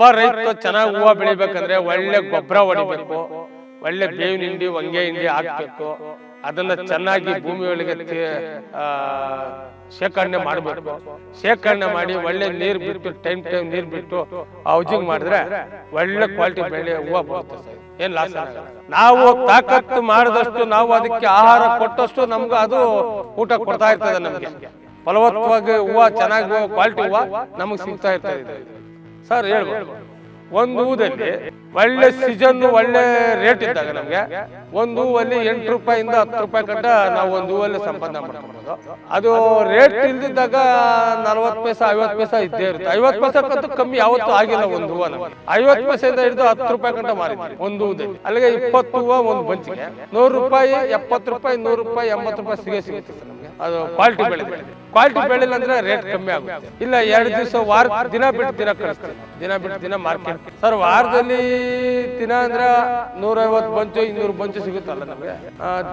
ಒಬ್ಬ ರೈತ ಚೆನ್ನಾಗಿ ಹೂವು ಬೆಳಿಬೇಕಂದ್ರೆ ಒಳ್ಳೆ ಗೊಬ್ಬರ ಹೊಡಿಬೇಕು, ಒಳ್ಳೆ ಬೇವಿನ ಹಿಂಡಿ, ಹೊಂಗೆ ಹಿಂಡಿ ಹಾಕ್ಬೇಕು, ಅದನ್ನ ಚೆನ್ನಾಗಿ ಭೂಮಿ ಒಳಗೆ ಶೇಖರಣೆ ಮಾಡಬೇಕು. ಶೇಖರಣೆ ಮಾಡಿ ಒಳ್ಳೆ ನೀರು ಬಿಟ್ಟು, ಟೈಮ್ ಟೈಮ್ ನೀರು ಬಿಟ್ಟು ಔಜಿಂಗ್ ಮಾಡಿದ್ರೆ ಒಳ್ಳೆ ಕ್ವಾಲಿಟಿ ಬೆಳೆ ಹೂವು ಬರುತ್ತೆ ಏನ್ ಲಾಸ್ ನಾವು ತಾಕತ್ತು ಮಾಡಿದಷ್ಟು ನಾವು ಅದಕ್ಕೆ ಆಹಾರ ಕೊಟ್ಟಷ್ಟು ನಮ್ಗೆ ಅದು ಊಟ ಕೊಡ್ತಾ ಇರ್ತದೆ ನಮ್ಗೆ. ಫಲವತ್ತವಾಗಿ ಹೂವು ಚೆನ್ನಾಗಿ ಕ್ವಾಲಿಟಿ ಹೂವು ನಮಗೆ ಸಿಗ್ತಾ ಇರ್ತದೆ. ಸರ್ ಹೇಳ್ಬೋದು. ಒಂದು ಹೂದಲ್ಲಿ ಒಳ್ಳೆ ಸೀಸನ್ ಒಳ್ಳೆ ರೇಟ್ ಇದ್ದಾಗ ನಮ್ಗೆ ಒಂದು ಹೂವಲ್ಲಿ ಎಂಟು ರೂಪಾಯಿಂದ ಹತ್ತು ರೂಪಾಯಿ ಕಟ್ಟ ನಾವು ಒಂದು ಹೂವಲ್ಲಿ ಸಂಪಾದನೆ ಮಾಡ್ಕೊಬೋದು. ಅದು ರೇಟ್ ಇಲ್ದಿದ್ದಾಗ ನಲ್ವತ್ತು ಪೈಸೆ ಐವತ್ತು ಪೈಸೆ ಇದ್ದೇ ಇರುತ್ತೆ. ಐವತ್ತು ಪೈಸೆಕ್ಕಂತೂ ಕಮ್ಮಿ ಯಾವತ್ತೂ ಆಗಿಲ್ಲ ಒಂದು ಹೂವ ನಮಗೆ ಐವತ್ತು ಪೈಸೆಯಿಂದ ಹಿಡಿದು ಹತ್ತು ರೂಪಾಯಿ ಗಂಟ ಮಾರಿದ್ವಿ ಒಂದು ಹೂದಲ್ಲಿ ಅಲ್ಲಿಗೆ ಇಪ್ಪತ್ತು ಹೂವ ಒಂದು ಬಂಚಿಗೆ. ನೂರು ರೂಪಾಯಿ ಎಪ್ಪತ್ತು ರೂಪಾಯಿ ನೂರು ರೂಪಾಯಿ ಎಂಬತ್ತು ರೂಪಾಯಿ ಸಿಗೇ ಸಿಗುತ್ತೆ ಸರ್ ಅದು ಕ್ವಾಲಿಟಿ ಬೆಳೆದಿದೆ. ಕ್ವಾಲಿಟಿ ಬೆಳಿಲ್ಲ ಅಂದ್ರೆ ರೇಟ್ ಕಮ್ಮಿ ಆಗುತ್ತೆ. ಇಲ್ಲ ಎರಡು ದಿವಸ ವಾರ ದಿನ ಬಿಟ್ಟು ದಿನ ಕಳಿಸ್ತೀವಿ ದಿನ ಬಿಟ್ಟು ದಿನ ಮಾರ್ಕೆಟ್ ಸರ್ ವಾರದಲ್ಲಿ ದಿನ ಅಂದ್ರೆ ನೂರೈವತ್ತು ಬಂಚು ಇನ್ನೂರು ಬಂಚು ಸಿಗುತ್ತಲ್ಲ ನಮಗೆ?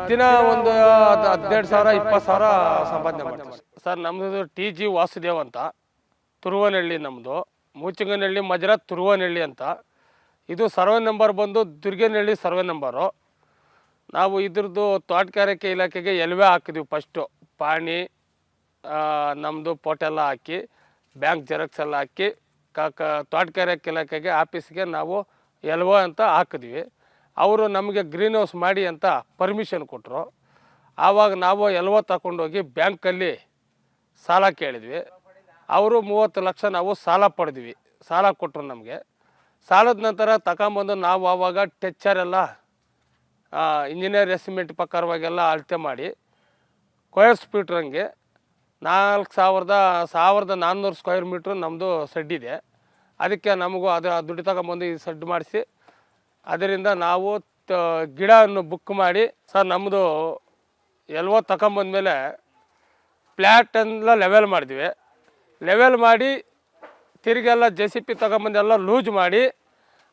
ದಿನ ಒಂದು ಹದ್- ಹದಿನೆಂಟು ಸಾವಿರ ಇಪ್ಪತ್ತು ಸಾವಿರ ಸಂಪಾದನೆ ಮಾಡ್ತೀವಿ ಸರ್. ನಮ್ಮದು ಟಿ ಜಿ ವಾಸುದೇವ್ ಅಂತ ತುರುವನಹಳ್ಳಿ ನಮ್ಮದು ಮೂಚಿಂಗನಹಳ್ಳಿ ಮಜರ ತುರುವನಹಳ್ಳಿ ಅಂತ. ಇದು ಸರ್ವೆ ನಂಬರ್ ಬಂದು ದುರ್ಗನಹಳ್ಳಿ ಸರ್ವೆ ನಂಬರು. ನಾವು ಇದ್ರದ್ದು ತೋಟಗಾರಿಕೆ ಇಲಾಖೆಗೆ ಎಲ್ವೆ ಹಾಕಿದ್ವಿ ಫಸ್ಟು ಪಾಣಿ ನಮ್ಮದು ಪೋಟೆಲ್ಲ ಹಾಕಿ, ಬ್ಯಾಂಕ್ ಜೆರಾಕ್ಸ್ ಎಲ್ಲ ಹಾಕಿ ಕಾಕ ತೋಟಗಾರಿಕೆ ಇಲಾಖೆಗೆ, ಆಫೀಸ್ಗೆ ನಾವು ಎಲ್ವೋ ಅಂತ ಹಾಕಿದ್ವಿ. ಅವರು ನಮಗೆ ಗ್ರೀನ್ ಹೌಸ್ ಮಾಡಿ ಅಂತ ಪರ್ಮಿಷನ್ ಕೊಟ್ಟರು ಆವಾಗ ನಾವು ಎಲ್ವೋ ತಗೊಂಡೋಗಿ ಬ್ಯಾಂಕಲ್ಲಿ ಸಾಲ ಕೇಳಿದ್ವಿ. ಅವರು ಮೂವತ್ತು ಲಕ್ಷ ನಾವು ಸಾಲ ಪಡೆದ್ವಿ. ಸಾಲ ಕೊಟ್ಟರು ನಮಗೆ. ಸಾಲದ ನಂತರ ತಗೊಂಬಂದು ನಾವು ಆವಾಗ ಟೆಚ್ಚರ್ ಎಲ್ಲ ಇಂಜಿನಿಯರ್ ಎಸ್ಟಿಮೇಟ್ ಪ್ರಕಾರವಾಗೆಲ್ಲ ಅಳತೆ ಮಾಡಿ ಸ್ಕ್ವೇರ್ ಹಂಗೆ ನಾಲ್ಕು ಸಾವಿರದ ಸಾವಿರದ ನಾನ್ನೂರು ಸ್ಕ್ವೇರ್ ಮೀಟ್ರ್ ನಮ್ಮದು ಸೆಡ್ ಇದೆ. ಅದಕ್ಕೆ ನಮಗೂ ಅದು ದುಡ್ಡು ತಗೊಂಬಂದು ಈ ಸೆಡ್ ಮಾಡಿಸಿ, ಅದರಿಂದ ನಾವು ತ, ಗಿಡವನ್ನು ಬುಕ್ ಮಾಡಿ, ಸರ್ ನಮ್ಮದು ಎಲ್ವೋ ತಗೊಂಬಂದ್ಮೇಲೆ ಫ್ಲ್ಯಾಟ್ ಎಲ್ಲ ಲೆವೆಲ್ ಮಾಡಿದ್ವಿ. ಲೆವೆಲ್ ಮಾಡಿ ತಿರುಗೆಲ್ಲ ಜೆ ಸಿ ಪಿ ತಗೊಂಬಂದೆಲ್ಲ ಲೂಜ್ ಮಾಡಿ,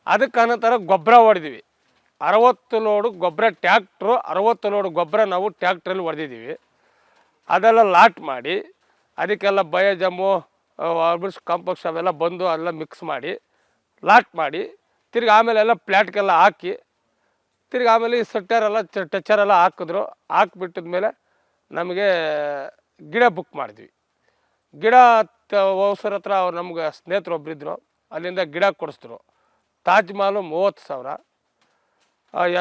ಅದಕ್ಕೆ ಅನಂತರ ಗೊಬ್ಬರ ಹೊಡೆದಿವಿ. ಅರವತ್ತು ಲೋಡು ಗೊಬ್ಬರ ಟ್ಯಾಕ್ಟ್ರು ಅರವತ್ತು ಲೋಡು ಗೊಬ್ಬರ ನಾವು ಟ್ಯಾಕ್ಟ್ರಲ್ಲಿ ಹೊಡೆದಿದ್ದೀವಿ. ಅದೆಲ್ಲ ಲಾಟ್ ಮಾಡಿ ಅದಕ್ಕೆಲ್ಲ ಬಯೋಜಮ್ಮು ಆಲ್ಮೋಸ್ಟ್ ಕಾಂಪೋಕ್ಸ್ ಅವೆಲ್ಲ ಬಂದು ಅದೆಲ್ಲ ಮಿಕ್ಸ್ ಮಾಡಿ ಲಾಟ್ ಮಾಡಿ ತಿರ್ಗಿ ಆಮೇಲೆ ಎಲ್ಲ ಪ್ಲ್ಯಾಟ್ಗೆಲ್ಲ ಹಾಕಿ ತಿರ್ಗಿ ಆಮೇಲೆ ಈ ಸೆಟ್ಟರೆಲ್ಲ ಟಚರೆಲ್ಲ ಹಾಕಿದ್ರು. ಹಾಕ್ಬಿಟ್ಟಿದ್ಮೇಲೆ ನಮಗೆ ಗಿಡ ಬುಕ್ ಮಾಡಿದ್ವಿ. ಗಿಡ ಹೊಸರ ಹತ್ರ ಅವ್ರು ನಮ್ಗೆ ಸ್ನೇಹಿತರು ಒಬ್ಬರಿದ್ರು ಅಲ್ಲಿಂದ ಗಿಡ ಕೊಡಿಸಿದ್ರು. ತಾಜ್ ಮಹಲು ಮೂವತ್ತು ಸಾವಿರ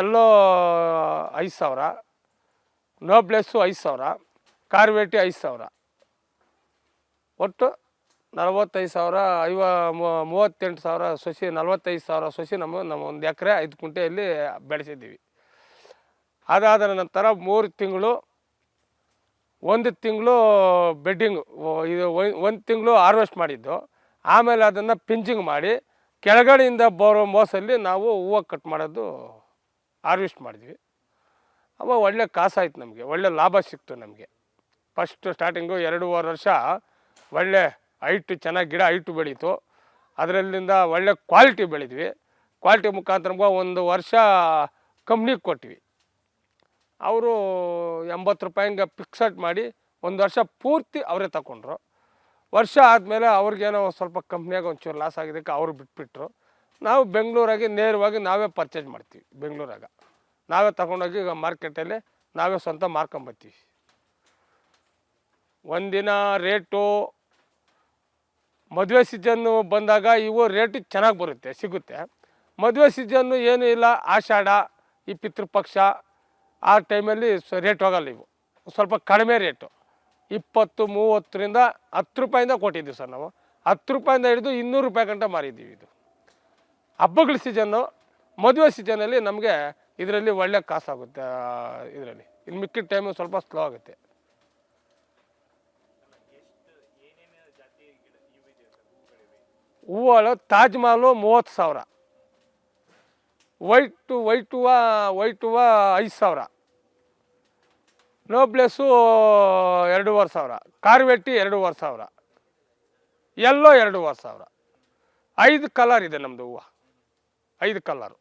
ಎಲ್ಲೋ ಐದು ಸಾವಿರ ನೋಬ್ಲೆಸ್ಸು ಐದು ಸಾವಿರ ಕಾರ್ವೇಟಿ ಐದು ಸಾವಿರ. ಒಟ್ಟು ನಲವತ್ತೈದು ಸಾವಿರ, ಐವ ಮೂವತ್ತೆಂಟು ಸಾವಿರ ಸೊಸಿ, ನಲವತ್ತೈದು ಸಾವಿರ ಸೊಸಿ ನಮ್ಮ ನಮ್ಮ ಒಂದು ಎಕರೆ ಐದು ಕುಂಟೆಯಲ್ಲಿ ಬೆಳೆಸಿದ್ದೀವಿ. ಅದಾದ ನಂತರ ಮೂರು ತಿಂಗಳು, ಒಂದು ತಿಂಗಳು ಬೆಡ್ಡಿಂಗ್ ಇದು ಒಂದು ತಿಂಗಳು ಹಾರ್ವೆಸ್ಟ್ ಮಾಡಿದ್ದು. ಆಮೇಲೆ ಅದನ್ನು ಪಿಂಚಿಂಗ್ ಮಾಡಿ ಕೆಳಗಡೆಯಿಂದ ಬರೋ ಮೋಸಲ್ಲಿ ನಾವು ಹೂವು ಕಟ್ ಮಾಡೋದು ಹಾರ್ವೆಸ್ಟ್ ಮಾಡಿದ್ವಿ. ಅವಾಗ ಒಳ್ಳೆ ಕಾಸಾಯ್ತು ನಮಗೆ, ಒಳ್ಳೆ ಲಾಭ ಸಿಕ್ತು ನಮಗೆ. ಫಸ್ಟ್ ಸ್ಟಾರ್ಟಿಂಗು ಎರಡೂವರೆ ವರ್ಷ ಒಳ್ಳೆ ಹೈಟ್ ಚೆನ್ನಾಗಿ ಗಿಡ ಹೈಟು ಬೆಳೀತು. ಅದರಲ್ಲಿಂದ ಒಳ್ಳೆ ಕ್ವಾಲಿಟಿ ಬೆಳೆದ್ವಿ. ಕ್ವಾಲಿಟಿ ಮುಖಾಂತರ ಒಂದು ವರ್ಷ ಕಂಪ್ನಿಗೆ ಕೊಟ್ವಿ. ಅವರು ಎಂಬತ್ತು ರೂಪಾಯಿ ಹಿಂಗೆ ಫಿಕ್ಸಡ್ ಮಾಡಿ ಒಂದು ವರ್ಷ ಪೂರ್ತಿ ಅವರೇ ತಗೊಂಡ್ರು ವರ್ಷ ಆದಮೇಲೆ ಅವ್ರಿಗೇನೋ ಸ್ವಲ್ಪ ಕಂಪ್ನಿಯಾಗ ಒಂಚೂರು ಲಾಸ್ ಆಗಿದ್ದಕ್ಕೆ ಅವರು ಬಿಟ್ಬಿಟ್ರು. ನಾವು ಬೆಂಗಳೂರಾಗಿ ನೇರವಾಗಿ ನಾವೇ ಪರ್ಚೇಸ್ ಮಾಡ್ತೀವಿ ಬೆಂಗಳೂರಾಗ. ನಾವೇ ತಗೊಂಡೋಗಿ ಈಗ ಮಾರ್ಕೆಟಲ್ಲಿ ನಾವೇ ಸ್ವಂತ ಮಾರ್ಕೊಂಬರ್ತೀವಿ ಒಂದಿನ ರೇಟು ಮದುವೆ ಸೀಜನ್ನು ಬಂದಾಗ ಇವು ರೇಟು ಚೆನ್ನಾಗಿ ಬರುತ್ತೆ, ಸಿಗುತ್ತೆ. ಮದುವೆ ಸೀಜನ್ನು ಏನೂ ಇಲ್ಲ, ಆಷಾಢ, ಈ ಪಿತೃಪಕ್ಷ, ಆ ಟೈಮಲ್ಲಿ ಸ ರೇಟ್ ಹೋಗಲ್ಲ ಇವು. ಸ್ವಲ್ಪ ಕಡಿಮೆ ರೇಟು. ಇಪ್ಪತ್ತು, ಮೂವತ್ತರಿಂದ ಹತ್ತು ರೂಪಾಯಿಂದ ಕೊಟ್ಟಿದ್ದೀವಿ ಸರ್ ನಾವು. ಹತ್ತು ರೂಪಾಯಿಂದ ಹಿಡಿದು ಇನ್ನೂರು ರೂಪಾಯಿ ಗಂಟೆ ಮಾರಿದ್ದೀವಿ ಇದು. ಹಬ್ಬಗಳ ಸೀಜನ್ನು ಮದುವೆ ಸೀಜನಲ್ಲಿ ನಮಗೆ ಇದರಲ್ಲಿ ಒಳ್ಳೆ ಕಾಸಾಗುತ್ತೆ ಇದರಲ್ಲಿ. ಇನ್ನು ಮಿಕ್ಕಿದ ಟೈಮು ಸ್ವಲ್ಪ ಸ್ಲೋ ಆಗುತ್ತೆ. ಹೂಗಳು ತಾಜ್ ಮಹಲು ಮೂವತ್ತು ಸಾವಿರ. ವೈಟು ವೈಟ್ ಹೂವು ವೈಟ್ ಐದು ಸಾವಿರ. ನೋಬ್ಲೆಸ್ಸು ಎರಡೂವರೆ ಸಾವಿರ. ಕಾರ್ವೆಟ್ಟಿ ಎರಡೂವರೆ ಸಾವಿರ. ಎಲ್ಲೋ ಎರಡೂವರೆ ಸಾವಿರ. ಐದು ಕಲರ್ ಇದೆ ನಮ್ಮದು ಹೂವು. ಐದು ಕಲರು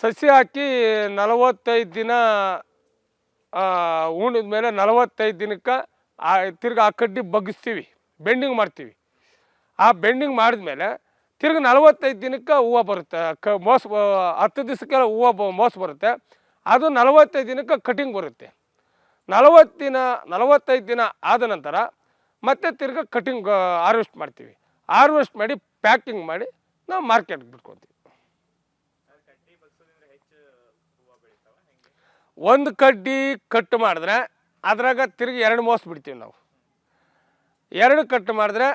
ಸಸಿ ಹಾಕಿ ನಲವತ್ತೈದು ದಿನ ಉಣಿದ ಮೇಲೆ ನಲವತ್ತೈದು ದಿನಕ್ಕೆ ಆ ತಿರ್ಗಿ ಆ ಕಡ್ಡಿ ಬಗ್ಗಿಸ್ತೀವಿ, ಬೆಂಡಿಂಗ್ ಮಾಡ್ತೀವಿ. ಆ ಬೆಂಡಿಂಗ್ ಮಾಡಿದ್ಮೇಲೆ ತಿರ್ಗಿ ನಲವತ್ತೈದು ದಿನಕ್ಕೆ ಹೂವು ಬರುತ್ತೆ, ಕ ಮೋಸ ಹತ್ತು ದಿವಸಕ್ಕೆಲ್ಲ ಹೂವು ಬ, ಮೋಸ ಬರುತ್ತೆ. ಅದು ನಲವತ್ತೈದು ದಿನಕ್ಕೆ ಕಟಿಂಗ್ ಬರುತ್ತೆ. ನಲವತ್ತು ದಿನ, ನಲವತ್ತೈದು ದಿನ ಆದ ನಂತರ ಮತ್ತೆ ತಿರ್ಗಿ ಕಟಿಂಗ್ ಹಾರ್ವೆಸ್ಟ್ ಮಾಡ್ತೀವಿ. ಹಾರ್ವೆಸ್ಟ್ ಮಾಡಿ, ಪ್ಯಾಕಿಂಗ್ ಮಾಡಿ ನಾವು ಮಾರ್ಕೆಟ್ಗೆ ಬಿಟ್ಕೊತೀವಿ ಒಂದು ಕಡ್ಡಿ ಕಟ್ ಮಾಡಿದ್ರೆ ಅದ್ರಾಗ ತಿರುಗಿ ಎರಡು ಮೋಸ ಬಿಡ್ತೀವಿ ನಾವು. ಎರಡು ಕಟ್ ಮಾಡಿದ್ರೆ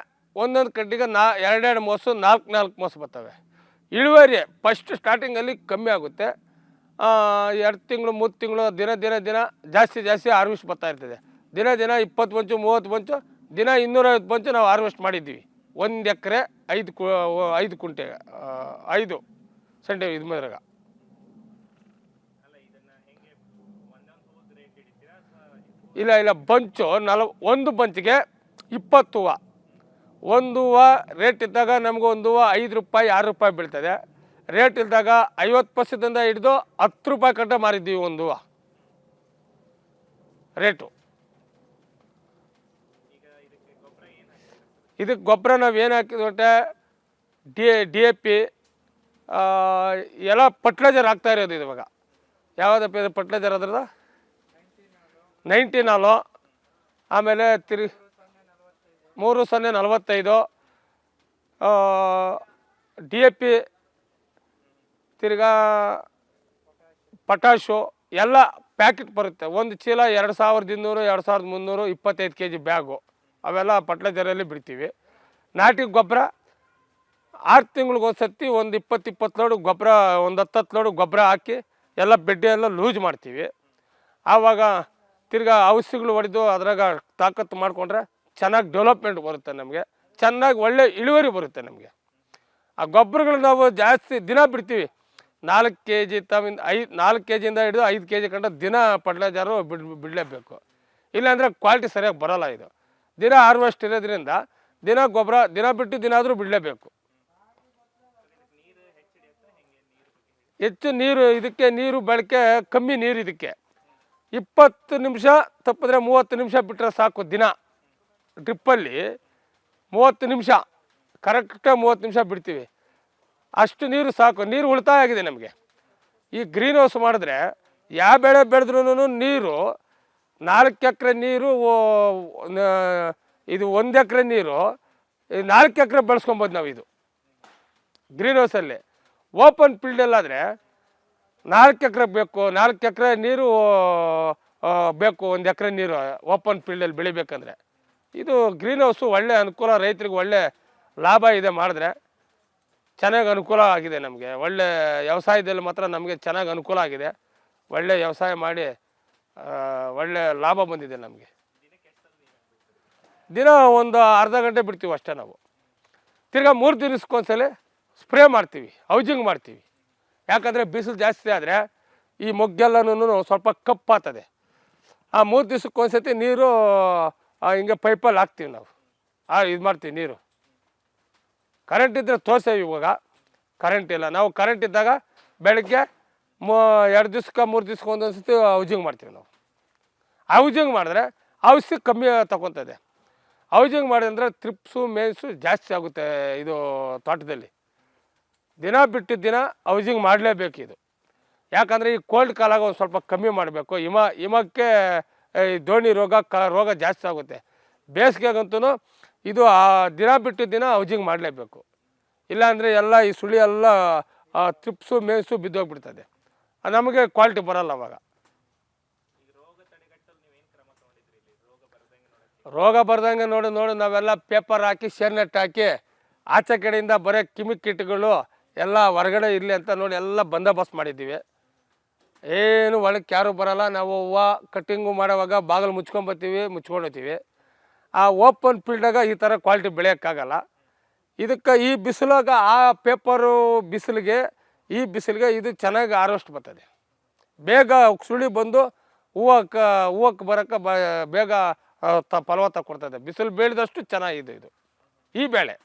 ಒಂದೊಂದು ಕಡ್ಡಿಗೆ ನಾ ಎರಡೆರಡು ಮೋಸು, ನಾಲ್ಕು ನಾಲ್ಕು ಮೋಸ ಬರ್ತವೆ. ಇಳುವರಿ ಫಸ್ಟ್ ಸ್ಟಾರ್ಟಿಂಗಲ್ಲಿ ಕಮ್ಮಿ ಆಗುತ್ತೆ. ಎರಡು ತಿಂಗಳು, ಮೂರು ತಿಂಗಳು, ದಿನ ದಿನ ದಿನ ಜಾಸ್ತಿ ಜಾಸ್ತಿ ಹಾರ್ವೆಸ್ಟ್ ಬರ್ತಾ ಇರ್ತದೆ. ದಿನ ದಿನ ಇಪ್ಪತ್ತು ಬಂಚು ಮೂವತ್ತು ಬಂಚು ದಿನ ಇನ್ನೂರೈವತ್ತು ಬಂಚು ನಾವು ಹಾರ್ವೆಸ್ಟ್ ಮಾಡಿದ್ದೀವಿ. ಒಂದು ಎಕರೆ ಐದು ಕು, ಐದು ಕುಂಟೆ ಐದು ಸಂಡೆ ಇದು ಇಲ್ಲ ಇಲ್ಲ, ಬಂಚು. ನಲ, ಒಂದು ಬಂಚಿಗೆ ಇಪ್ಪತ್ತು ಹೂವು. ಒಂದು ಹೂವು ರೇಟ್ ಇದ್ದಾಗ ನಮಗೆ ಒಂದು ಹೂವು ಐದು ರೂಪಾಯಿ, ಆರು ರೂಪಾಯಿ ಬೀಳ್ತದೆ. ರೇಟ್ ಇದ್ದಾಗ ಐವತ್ತು ಪರ್ಸೆಂಟಿಂದ ಹಿಡಿದು ಹತ್ತು ರೂಪಾಯಿ ಕಟ್ಟ ಮಾರಿದ್ದೀವಿ ಒಂದು ಹೂವು. ರೇಟು ಇದಕ್ಕೆ ಗೊಬ್ಬರ ನಾವು ಏನು ಹಾಕಿದ್ವಿ ಡಿ ಡಿ ಎ ಪಿ ಎಲ್ಲ ಫರ್ಟಿಲೈಸರ್ ಆಗ್ತಾ ಇರೋದು ಇವಾಗ. ಯಾವುದಪ್ಪ ಇದು ಫರ್ಟಿಲೈಸರ್ ಅದ್ರದ್ದು? ನೈಂಟಿ ನಾಲು ಆಮೇಲೆ ತಿರು ಮೂರು ಸೊನ್ನೆ ನಲವತ್ತೈದು ಡಿ ಎ ಪಿ ತಿರ್ಗಾ ಪಟಾಶು ಎಲ್ಲ ಪ್ಯಾಕೆಟ್ ಬರುತ್ತೆ. ಒಂದು ಚೀಲ ಎರಡು ಸಾವಿರದ ಇನ್ನೂರು, ಎರಡು ಸಾವಿರದ ಮುನ್ನೂರು, ಇಪ್ಪತ್ತೈದು ಕೆ ಜಿ ಬ್ಯಾಗು. ಅವೆಲ್ಲ ಫರ್ಟಿಲೈಸರಲ್ಲಿ ಬಿಡ್ತೀವಿ. ನಾಟಿ ಗೊಬ್ಬರ, ಆರು ತಿಂಗ್ಳಿಗೆ ಒಂದು ಇಪ್ಪತ್ತು ಇಪ್ಪತ್ತು ಲೋಡು ಗೊಬ್ಬರ, ಒಂದು ಹತ್ತತ್ತು ಲೋಡು ಗೊಬ್ಬರ ಹಾಕಿ ಎಲ್ಲ ಬೆಡ್ಡೆ ಎಲ್ಲ ಲೂಸ್ ಮಾಡ್ತೀವಿ. ಆವಾಗ ತಿರ್ಗಾ ಔಷಧಿಗಳು ಹೊಡೆದು ಅದ್ರಾಗ ತಾಕತ್ತು ಮಾಡಿಕೊಂಡ್ರೆ ಚೆನ್ನಾಗಿ ಡೆವಲಪ್ಮೆಂಟ್ ಬರುತ್ತೆ ನಮಗೆ. ಚೆನ್ನಾಗಿ ಒಳ್ಳೆ ಇಳುವರಿ ಬರುತ್ತೆ ನಮಗೆ. ಆ ಗೊಬ್ಬರಗಳು ನಾವು ಜಾಸ್ತಿ ದಿನ ಬಿಡ್ತೀವಿ. ನಾಲ್ಕು ಕೆ ಜಿ ತಮಿಂದ ಐದು ನಾಲ್ಕು ಕೆ ಜಿಯಿಂದ ಹಿಡಿದು ಐದು ಕೆ ಜಿ ಕಂಡ ದಿನ ಪಡ್ಲೇಜಾರು ಬಿಡ್, ಬಿಡಲೇಬೇಕು. ಇಲ್ಲಾಂದರೆ ಕ್ವಾಲಿಟಿ ಸರಿಯಾಗಿ ಬರೋಲ್ಲ ಇದು. ದಿನ ಹಾರ್ವೆಸ್ಟ್ ಇರೋದ್ರಿಂದ ದಿನ ಗೊಬ್ಬರ ದಿನ ಬಿಟ್ಟು ದಿನ ಆದರೂ ಬಿಡಲೇಬೇಕು. ಹೆಚ್ಚು ನೀರು ಇದಕ್ಕೆ ನೀರು ಬಳಕೆ ಕಮ್ಮಿ ನೀರು ಇದಕ್ಕೆ. ಇಪ್ಪತ್ತು ನಿಮಿಷ ತಪ್ಪಿದ್ರೆ ಮೂವತ್ತು ನಿಮಿಷ ಬಿಟ್ಟರೆ ಸಾಕು ದಿನ. ಟ್ರಿಪ್ಪಲ್ಲಿ ಮೂವತ್ತು ನಿಮಿಷ ಕರೆಕ್ಟಾಗಿ ಮೂವತ್ತು ನಿಮಿಷ ಬಿಡ್ತೀವಿ. ಅಷ್ಟು ನೀರು ಸಾಕು, ನೀರು ಉಳಿತಾಯ ಆಗಿದೆ ನಮಗೆ. ಈ ಗ್ರೀನ್ ಹೌಸ್ ಮಾಡಿದ್ರೆ ಯಾವ ಬೆಳೆ ಬೆಳೆದ್ರೂ ನೀರು ನಾಲ್ಕು ಎಕರೆ ನೀರು ಇದು ಒಂದು ಎಕರೆ ನೀರು ನಾಲ್ಕು ಎಕರೆ ಬೆಳೆಸ್ಕೊಬೋದು ನಾವು ಇದು ಗ್ರೀನ್ ಹೌಸಲ್ಲಿ ಓಪನ್ ಫೀಲ್ಡಲ್ಲಾದರೆ ನಾಲ್ಕು ಎಕರೆ ಬೇಕು, ನಾಲ್ಕು ಎಕರೆ ನೀರು ಬೇಕು, ಒಂದು ಎಕರೆ ನೀರು ಓಪನ್ ಫೀಲ್ಡಲ್ಲಿ ಬೆಳಿಬೇಕಂದ್ರೆ. ಇದು ಗ್ರೀನ್ ಹೌಸು ಒಳ್ಳೆ ಅನುಕೂಲ, ರೈತರಿಗೆ ಒಳ್ಳೆ ಲಾಭ ಇದೆ ಮಾಡಿದ್ರೆ ಚೆನ್ನಾಗಿ ಅನುಕೂಲ ಆಗಿದೆ ನಮಗೆ. ಒಳ್ಳೆ ವ್ಯವಸಾಯದಲ್ಲಿ ಮಾತ್ರ ನಮಗೆ ಚೆನ್ನಾಗಿ ಅನುಕೂಲ ಆಗಿದೆ. ಒಳ್ಳೆ ವ್ಯವಸಾಯ ಮಾಡಿ ಒಳ್ಳೆ ಲಾಭ ಬಂದಿದೆ ನಮಗೆ. ದಿನ ಒಂದು ಅರ್ಧ ಗಂಟೆ ಬಿಡ್ತೀವಿ ಅಷ್ಟೇ ನಾವು. ತಿರ್ಗಾ ಮೂರು ದಿನಕ್ಕೊಂದ್ಸಲ ಸ್ಪ್ರೇ ಮಾಡ್ತೀವಿ ಔಜಿಂಗ್ ಮಾಡ್ತೀವಿ. ಯಾಕಂದರೆ ಬಿಸಿಲು ಜಾಸ್ತಿ ಆದರೆ ಈ ಮೊಗ್ಗೆಲ್ಲನೂ ಸ್ವಲ್ಪ ಕಪ್ಪಾಗ್ತದೆ. ಆ ಮೂರು ದಿವ್ಸಕ್ಕೊಂದ್ಸತಿ ನೀರು ಆ, ಹಿಂಗೆ ಪೈಪಲ್ಲಿ ಹಾಕ್ತೀವಿ ನಾವು. ಆ ಇದು ಮಾಡ್ತೀವಿ ನೀರು. ಕರೆಂಟ್ ಇದ್ದರೆ ತೋರ್ಸೇವೆ ಇವಾಗ. ಕರೆಂಟ್ ಇಲ್ಲ. ನಾವು ಕರೆಂಟ್ ಇದ್ದಾಗ ಬೆಳಗ್ಗೆ ಮೂ ಎರಡು ದಿವ್ಸಕ್ಕೆ ಮೂರು ದಿವ್ಸಕ್ಕೆ ಒಂದೊಂದು ಸತಿ ಔಜಿಂಗ್ ಮಾಡ್ತೀವಿ ನಾವು. ಔಜಿಂಗ್ ಮಾಡಿದ್ರೆ ಔಷಧಿ ಕಮ್ಮಿ ತಗೊತದೆ ಔಜಿಂಗ್ ಮಾಡಿದ್ರೆ ತ್ರಿಪ್ಸು ಮೇನ್ಸು ಜಾಸ್ತಿ ಆಗುತ್ತೆ ಇದು ತೋಟದಲ್ಲಿ. ದಿನ ಬಿಟ್ಟು ದಿನ ಔಜಿಂಗ್ ಮಾಡಲೇಬೇಕು ಇದು ಯಾಕಂದರೆ ಈ ಕೋಲ್ಡ್ ಕಾಲಾಗ ಒಂದು ಸ್ವಲ್ಪ ಕಮ್ಮಿ ಮಾಡಬೇಕು. ಹಿಮ, ಹಿಮಕ್ಕೆ ಈ ದೋಣಿ ರೋಗ, ಕ, ರೋಗ ಜಾಸ್ತಿ ಆಗುತ್ತೆ. ಬೇಸಿಗೆಗಂತೂ ಇದು ಆ ದಿನ ಬಿಟ್ಟು ದಿನ ಔಜಿಂಗ್ ಮಾಡಲೇಬೇಕು. ಇಲ್ಲಾಂದರೆ ಎಲ್ಲ ಈ ಸುಳಿ ಎಲ್ಲ ತಿಪ್ಸು ಮೇಸು ಬಿದ್ದೋಗ್ಬಿಡ್ತದೆ. ನಮಗೆ ಕ್ವಾಲಿಟಿ ಬರಲ್ಲ ಅವಾಗ. ರೋಗ ಬರ್ದಂಗೆ ನೋಡಿ ನೋಡಿ ನಾವೆಲ್ಲ ಪೇಪರ್ ಹಾಕಿ ಶೇರ್ನೆಟ್ ಹಾಕಿ, ಆಚೆ ಕಡೆಯಿಂದ ಬರೀ ಕಿಮಿ ಕೀಟಗಳು ಎಲ್ಲ ಹೊರಗಡೆ ಇರಲಿ ಅಂತ ನೋಡಿ ಎಲ್ಲ ಬಂದೋಬಸ್ತ್ ಮಾಡಿದ್ದೀವಿ. ಏನು ಒಳಕ್ಕೆ ಯಾರು ಬರಲ್ಲ. ನಾವು ಹೂವು ಕಟ್ಟಿಂಗು ಮಾಡೋವಾಗ ಬಾಗಿಲು ಮುಚ್ಕೊಂಬತ್ತೀವಿ ಮುಚ್ಕೊಂಡು ಹೋಗ್ತೀವಿ ಆ ಓಪನ್ ಫೀಲ್ಡಾಗ ಈ ಥರ ಕ್ವಾಲಿಟಿ ಬೆಳೆಯೋಕ್ಕಾಗಲ್ಲ. ಇದಕ್ಕೆ ಈ ಬಿಸಿಲಾಗ ಆ ಪೇಪರು ಬಿಸಿಲಿಗೆ, ಈ ಬಿಸಿಲಿಗೆ ಇದು ಚೆನ್ನಾಗಿ ಆರೋಸ್ಟ್ ಬರ್ತದೆ. ಬೇಗ ಸುಳಿ ಬಂದು ಹೂವಕ್ಕೆ ಹೂವಕ್ಕೆ ಬರೋಕ್ಕೆ ಬೇಗ ತ, ಫಲವತ್ತ ಕೊಡ್ತದೆ. ಬಿಸಿಲು ಬೆಳೆದಷ್ಟು ಚೆನ್ನಾಗಿದೆ ಇದು. ಈ ಬೆಳೆ.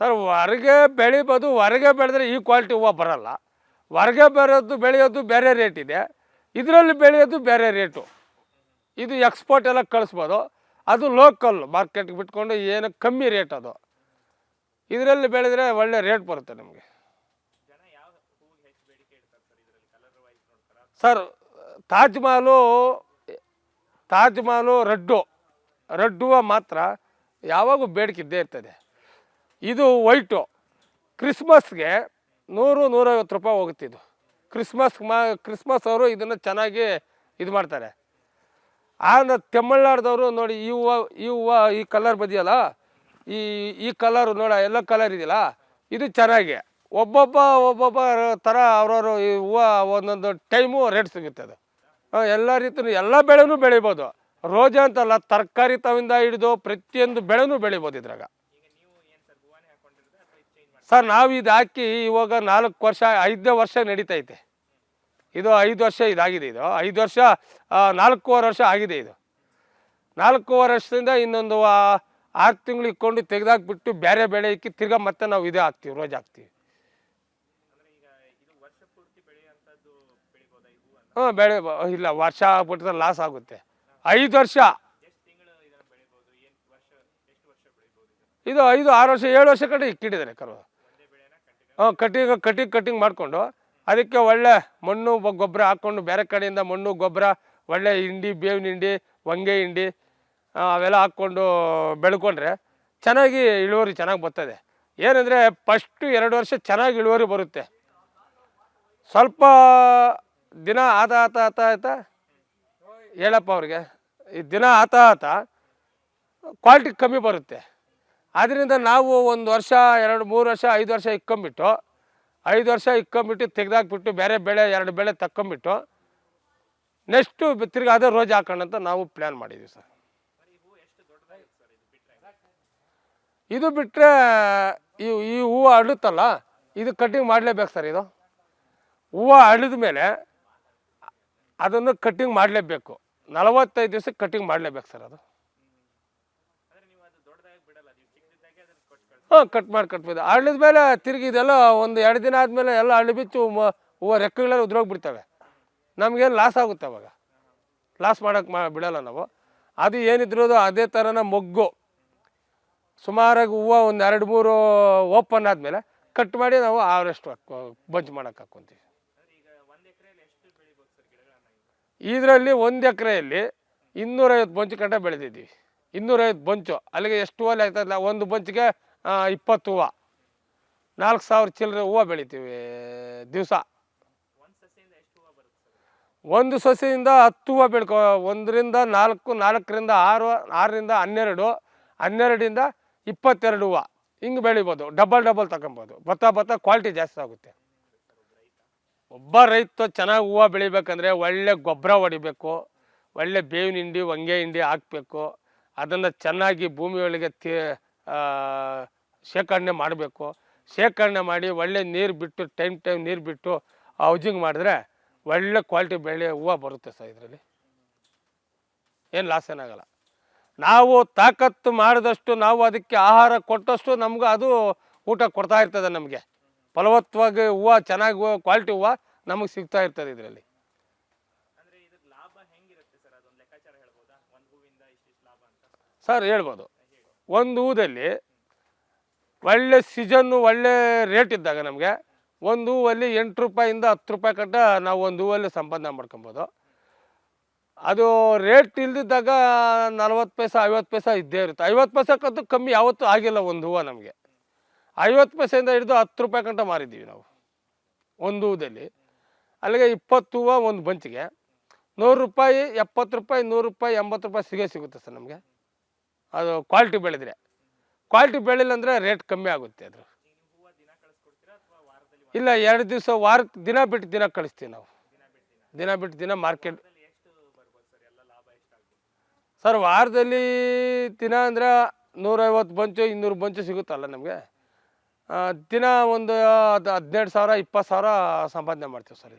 ಸರ್, ಹೊರಗೆ ಬೆಳಿಬೋದು, ಹೊರಗೆ ಬೆಳೆದ್ರೆ ಈ ಕ್ವಾಲಿಟಿ ಹೂವು ಬರಲ್ಲ. ಹೊರಗೆ ಬೆಳೆಯೋದು ಬೆಳೆಯೋದು ಬೇರೆ ರೇಟ್ ಇದೆ. ಇದರಲ್ಲಿ ಬೆಳೆಯೋದು ಬೇರೆ ರೇಟು ಇದು ಎಕ್ಸ್ಪೋರ್ಟ್ ಎಲ್ಲ ಕಳಿಸ್ಬೋದು. ಅದು ಲೋಕಲ್ ಮಾರ್ಕೆಟ್ಗೆ ಬಿಟ್ಕೊಂಡು ಏನು ಕಮ್ಮಿ ರೇಟ್ ಅದು. ಇದರಲ್ಲಿ ಬೆಳೆದ್ರೆ ಒಳ್ಳೆ ರೇಟ್ ಬರುತ್ತೆ ನಮಗೆ. Sir, Taj Mahal Taj Mahal red. Red ಹೂವು ಮಾತ್ರ ಯಾವಾಗೂ ಬೇಡಿಕೆ ಇದ್ದೇ ಇರ್ತದೆ. ಇದು ವೈಟು. ಕ್ರಿಸ್ಮಸ್ಗೆ ನೂರು, ನೂರೈವತ್ತು ರೂಪಾಯಿ ಹೋಗುತ್ತೆ ಇದು. ಕ್ರಿಸ್ಮಸ್ ಮಾ, ಕ್ರಿಸ್ಮಸ್ ಅವರು ಇದನ್ನು ಚೆನ್ನಾಗಿ ಇದು ಮಾಡ್ತಾರೆ. ಆಗ ತಮಿಳ್ನಾಡ್ದವರು ನೋಡಿ ಈ ಹೂವು ಈ ಹೂವು, ಈ ಕಲರ್ ಬದಿಯಲ್ಲ? ಈ ಈ ಕಲರು ನೋಡ, ಎಲ್ಲ ಕಲರ್ ಇದೆಯಲ್ಲ? ಇದು ಚೆನ್ನಾಗಿ. ಒಬ್ಬೊಬ್ಬ ಒಬ್ಬೊಬ್ಬ ಥರ ಅವ್ರವ್ರು ಈ ಹೂವು ಒಂದೊಂದು ಟೈಮು ರೇಟ್ ಸಿಗುತ್ತೆ ಅದು. ಎಲ್ಲ ರೀತಿಯೂ ಎಲ್ಲ ಬೆಳೆನೂ ಬೆಳಿಬೋದು. ರೋಜಾ ಅಂತಲ್ಲ, ತರಕಾರಿ ತವಿಂದ ಹಿಡಿದು ಪ್ರತಿಯೊಂದು ಬೆಳೆನೂ ಬೆಳಿಬೋದು ಇದ್ರಾಗ. ಸರ್, ನಾವು ಇದು ಹಾಕಿ ಇವಾಗ ನಾಲ್ಕು ವರ್ಷ, ಐದನೇ ವರ್ಷ ನಡೀತೈತೆ. ಇದು ಐದು ವರ್ಷ ಇದಾಗಿದೆ ಇದು. ಐದು ವರ್ಷ ನಾಲ್ಕೂವರೆ ವರ್ಷ ಆಗಿದೆ ಇದು. ನಾಲ್ಕೂವರೆ ವರ್ಷದಿಂದ ಇನ್ನೊಂದು ಆರು ತಿಂಗಳು ಇಟ್ಕೊಂಡು ತೆಗೆದಾಕ್ಬಿಟ್ಟು ಬೇರೆ ಬೆಳೆ ಇಕ್ಕಿ ತಿರ್ಗಾ ಮತ್ತೆ ನಾವು ಇದೇ ಹಾಕ್ತೀವಿ, ರೋಜ್ ಹಾಕ್ತೀವಿ. ಹ್ಞೂ ಬೆಳೆ, ಇಲ್ಲ, ವರ್ಷ ಆಗ್ಬಿಟ್ರೆ ಲಾಸ್ ಆಗುತ್ತೆ. ಐದು ವರ್ಷ. ಇದು ಐದು, ಆರು ವರ್ಷ, ಏಳು ವರ್ಷ ಕಡೆ ಇಕ್ಕಿಟ್ಟಿದ್ದಾರೆ ಕರು. ಕಟಿಂಗ್ ಕಟಿಂಗ್ ಕಟಿಂಗ್ ಮಾಡಿಕೊಂಡು ಅದಕ್ಕೆ ಒಳ್ಳೆ ಮಣ್ಣು ಗೊಬ್ಬರ ಹಾಕ್ಕೊಂಡು ಬೇರೆ ಕಡೆಯಿಂದ ಮಣ್ಣು, ಗೊಬ್ಬರ, ಒಳ್ಳೆ ಹಿಂಡಿ, ಬೇವಿನ ಹಿಂಡಿ ಹೊಂಗೆ ಹಿಂಡಿ ಅವೆಲ್ಲ ಹಾಕ್ಕೊಂಡು ಬೆಳ್ಕೊಂಡ್ರೆ ಚೆನ್ನಾಗಿ ಇಳುವರಿ ಚೆನ್ನಾಗಿ ಬರ್ತದೆ. ಏನಂದರೆ ಫಸ್ಟು ಎರಡು ವರ್ಷ ಚೆನ್ನಾಗಿ ಇಳುವರಿ ಬರುತ್ತೆ. ಸ್ವಲ್ಪ ದಿನ ಆತ ಆತ ಆತ ಆತ ಹೇಳಪ್ಪ ಅವ್ರಿಗೆ, ಈ ದಿನ ಆತ ಆತ ಕ್ವಾಲಿಟಿ ಕಮ್ಮಿ ಬರುತ್ತೆ. ಆದ್ದರಿಂದ ನಾವು ಒಂದು ವರ್ಷ, ಎರಡು, ಮೂರು ವರ್ಷ, ಐದು ವರ್ಷ ಇಕ್ಕೊಂಬಿಟ್ಟು, ಐದು ವರ್ಷ ಇಕ್ಕೊಂಬಿಟ್ಟು ತೆಗೆದಾಕ್ಬಿಟ್ಟು ಬೇರೆ ಬೆಳೆ, ಎರಡು ಬೆಳೆ ತಕ್ಕೊಂಬಿಟ್ಟು ನೆಕ್ಸ್ಟು ತಿರ್ಗಿ ಅದೇ ರೋಜ್ ಹಾಕೋಣಂತ ನಾವು ಪ್ಲ್ಯಾನ್ ಮಾಡಿದ್ದೀವಿ ಸರ್. ಇದು ಬಿಟ್ಟರೆ ಈ ಈ ಹೂವು ಅಳುತ್ತಲ್ಲ, ಇದು ಕಟ್ಟಿಂಗ್ ಮಾಡಲೇಬೇಕು ಸರ್ ಇದು. ಹೂವು ಅಳಿದ ಮೇಲೆ ಅದನ್ನು ಕಟ್ಟಿಂಗ್ ಮಾಡಲೇಬೇಕು. ನಲವತ್ತೈದು ದಿವ್ಸಕ್ಕೆ ಕಟ್ಟಿಂಗ್ ಮಾಡಲೇಬೇಕು ಸರ್ ಅದು. ಹಾಂ ಕಟ್ ಮಾಡಿ ಕಟ್ಬೋದು ಅರಳಿದ ಮೇಲೆ ತಿರುಗಿ ಇದೆಲ್ಲ ಒಂದು ಎರಡು ದಿನ ಆದಮೇಲೆ ಎಲ್ಲ ಅರಳಿ ಬಿಚ್ಚು ಮ- ಹೂವು ರೆಕ್ಕೆಗಳೆಲ್ಲ ಉದ್ರೋಗ್ಬಿಡ್ತವೆ ನಮಗೇನು ಲಾಸ್ ಆಗುತ್ತೆ ಅವಾಗ. ಲಾಸ್ ಮಾಡೋಕ್ಕೆ ಮಾ, ಬಿಡೋಲ್ಲ ನಾವು. ಅದು ಏನಿದ್ರೂ ಅದೇ ಥರನ ಮೊಗ್ಗು. ಸುಮಾರಾಗಿ ಹೂವು ಒಂದು ಎರಡು ಮೂರು ಓಪನ್ ಆದಮೇಲೆ ಕಟ್ ಮಾಡಿ ನಾವು ಆವರೆಸ್ಟ್ ಬಂಚ್ ಮಾಡೋಕೆ ಹಾಕ್ಕೊಂತೀವಿ ಇದರಲ್ಲಿ ಒಂದು ಎಕರೆಯಲ್ಲಿ ಇನ್ನೂರೈವತ್ತು ಬಂಚು ಗಂಟೆ ಬೆಳೆದಿದ್ದೀವಿ. ಇನ್ನೂರೈವತ್ತು ಬಂಚು. ಅಲ್ಲಿಗೆ ಎಷ್ಟು ಹೋಲಿ ಆಗ್ತದಲ್ಲ? ಒಂದು ಬಂಚಿಗೆ ಇಪ್ಪತ್ತು ಹೂವು. ನಾಲ್ಕು ಸಾವಿರ ಚಿಲ್ಲರೆ ಹೂವು ಬೆಳಿತೀವಿ ದಿವಸ. ಒಂದು ಸಸಿಯಿಂದ ಹತ್ತು ಹೂವು ಬೆಳ್ಕೊ, ಒಂದರಿಂದ ನಾಲ್ಕು, ನಾಲ್ಕರಿಂದ ಆರು, ಆರರಿಂದ ಹನ್ನೆರಡು, ಹನ್ನೆರಡರಿಂದ ಇಪ್ಪತ್ತೆರಡು ಹೂವು. ಹಿಂಗೆ ಬೆಳಿಬೋದು, ಡಬಲ್ ಡಬಲ್ ತಗೊಬೋದು ಭತ್ತ ಭತ್ತ ಕ್ವಾಲಿಟಿ ಜಾಸ್ತಿ ಆಗುತ್ತೆ. ಒಬ್ಬ ರೈತ ಚೆನ್ನಾಗಿ ಹೂವು ಬೆಳಿಬೇಕಂದ್ರೆ ಒಳ್ಳೆ ಗೊಬ್ಬರ ಹೊಡಿಬೇಕು, ಒಳ್ಳೆ ಬೇವಿನ ಹಿಂಡಿ, ಹೊಂಗೆ ಹಿಂಡಿ ಹಾಕಬೇಕು. ಅದನ್ನು ಚೆನ್ನಾಗಿ ಭೂಮಿಯೊಳಗೆ ತಿ ಶೇಖರಣೆ ಮಾಡಬೇಕು. ಶೇಖರಣೆ ಮಾಡಿ ಒಳ್ಳೆ ನೀರು ಬಿಟ್ಟು ಟೈಮ್ ಟೈಮ್ ನೀರು ಬಿಟ್ಟು ಹೌಜಿಂಗ್ ಮಾಡಿದ್ರೆ ಒಳ್ಳೆ ಕ್ವಾಲಿಟಿ ಬೆಳೆ ಹೂವು ಬರುತ್ತೆ ಸರ್ ಇದರಲ್ಲಿ. ಏನು ಲಾಸ್ ಏನಾಗಲ್ಲ ನಾವು ತಾಕತ್ತು ಮಾಡಿದಷ್ಟು ನಾವು ಅದಕ್ಕೆ ಆಹಾರ ಕೊಟ್ಟಷ್ಟು ನಮ್ಗೆ ಅದು ಊಟ ಕೊಡ್ತಾ ಇರ್ತದೆ ನಮಗೆ. ಫಲವತ್ತವಾಗಿ ಹೂವು ಚೆನ್ನಾಗಿ ಕ್ವಾಲಿಟಿ ಹೂವು ನಮಗೆ ಸಿಗ್ತಾ ಇರ್ತದೆ ಇದರಲ್ಲಿ. ಸರ್ ಹೇಳ್ಬೋದು. ಒಂದು ಊದಲ್ಲಿ ಒಳ್ಳೆ ಸೀಜನ್ನು ಒಳ್ಳೆ ರೇಟ್ ಇದ್ದಾಗ ನಮಗೆ ಒಂದು ಹೂವಲ್ಲಿ ಎಂಟು ರೂಪಾಯಿಂದ ಹತ್ತು ರೂಪಾಯಿ ಕಂಟ ನಾವು ಒಂದು ಹೂವಲ್ಲಿ ಸಂಪಾದನೆ ಮಾಡ್ಕೊಬೋದು. ಅದು ರೇಟ್ ಇಲ್ದಿದ್ದಾಗ ನಲ್ವತ್ತು ಪೈಸೆ, ಐವತ್ತು ಪೈಸೆ ಇದ್ದೇ ಇರುತ್ತೆ. ಐವತ್ತು ಪೈಸಕ್ಕಂತೂ ಕಮ್ಮಿ ಯಾವತ್ತೂ ಆಗಿಲ್ಲ ಒಂದು ಹೂವು ನಮಗೆ. ಐವತ್ತು ಪೈಸೆಯಿಂದ ಹಿಡಿದು ಹತ್ತು ರೂಪಾಯಿ ಕಂಟ ಮಾರಿದ್ದೀವಿ ನಾವು ಒಂದು ಹೂದಲ್ಲಿ ಅಲ್ಲಿಗೆ ಇಪ್ಪತ್ತು ಹೂವು ಒಂದು ಬಂಚಿಗೆ. ನೂರು ರೂಪಾಯಿ, ಎಪ್ಪತ್ತು ರೂಪಾಯಿ, ನೂರು ರೂಪಾಯಿ, ಎಂಬತ್ತು ರೂಪಾಯಿ ಸಿಗೇ ಸಿಗುತ್ತೆ ಸರ್ ನಮಗೆ. ಅದು ಕ್ವಾಲಿಟಿ ಬೆಳೆದ್ರೆ. ಕ್ವಾಲಿಟಿ ಬೆಳಿಲ್ಲ ಅಂದರೆ ರೇಟ್ ಕಮ್ಮಿ ಆಗುತ್ತೆ ಅದು. ಇಲ್ಲ, ಎರಡು ದಿವಸ ವಾರಕ್ಕೆ ದಿನ ಬಿಟ್ಟು ದಿನ ಕಳಿಸ್ತೀವಿ ನಾವು. ದಿನ ಬಿಟ್ಟು ದಿನ ಮಾರ್ಕೆಟ್ ಸರ್, ವಾರದಲ್ಲಿ ದಿನ ಅಂದರೆ ನೂರೈವತ್ತು ಬಂಚು, ಇನ್ನೂರು ಬಂಚು ಸಿಗುತ್ತಲ್ಲ ನಮಗೆ. ದಿನ ಒಂದು ಹದ್- ಹದಿನೆಂಟು ಸಾವಿರ, ಇಪ್ಪತ್ತು ಸಾವಿರ ಸಂಪಾದನೆ ಮಾಡ್ತೀವಿ ಸರ್ ಇದ್ರ